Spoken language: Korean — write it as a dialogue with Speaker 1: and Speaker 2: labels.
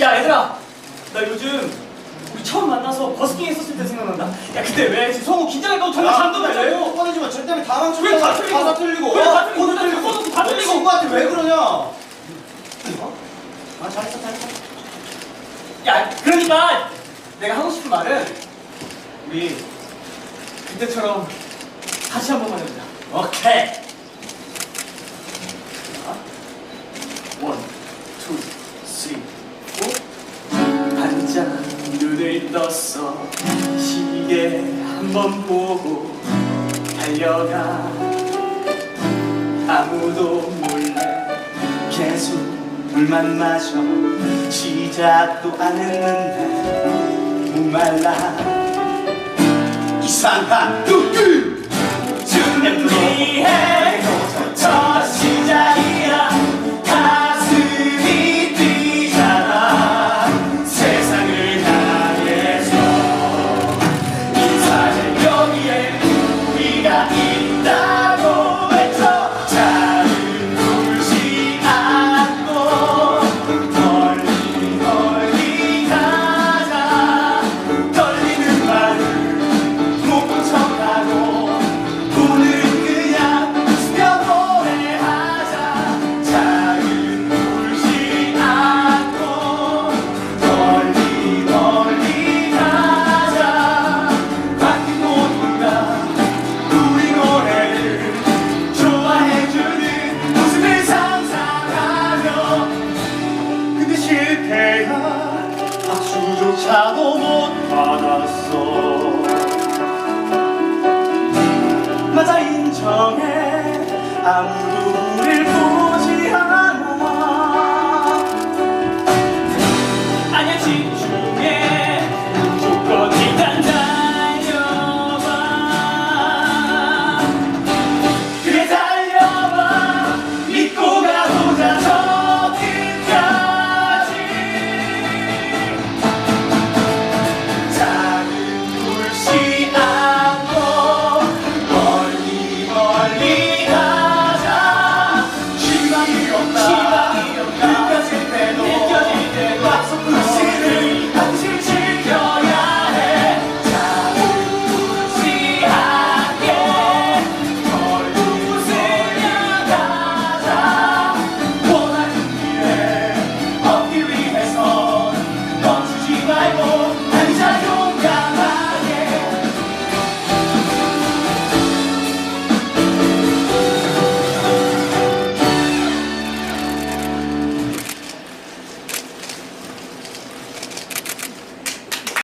Speaker 1: 야 얘들아! 나 요즘 우리 처음 만나서 버스킹 했었을 때 생각난다. 야 그때 왜 성우 긴장했다고 정말 잠도
Speaker 2: 못왜
Speaker 1: 자고.
Speaker 2: 꺼내지마 쟤 때문에 다 망쳤잖아.
Speaker 1: 틀리고.
Speaker 2: 다 틀리고.
Speaker 1: 그래, 다
Speaker 2: 어?
Speaker 1: 틀리고.
Speaker 2: 코드 틀리고.
Speaker 1: 코드
Speaker 2: 다너
Speaker 1: 틀리고.
Speaker 2: 친구한테 왜 그러냐? 어? 아 잘했어 잘했어.
Speaker 1: 야 그러니까 내가 하고 싶은 말은 우리 그때처럼 다시 한 번만 해보자. 오케이 반짝 눈을 떴어 시계 한번 보고 달려가 아무도 몰래 계속 물만 마셔 시작도 안 했는데 목말라
Speaker 2: 이상한 눈길
Speaker 1: 준비해 실패야 박수조차도 못 받았어. 맞아 인정해. 아무도 우릴 보지 않아. 아니야 진짜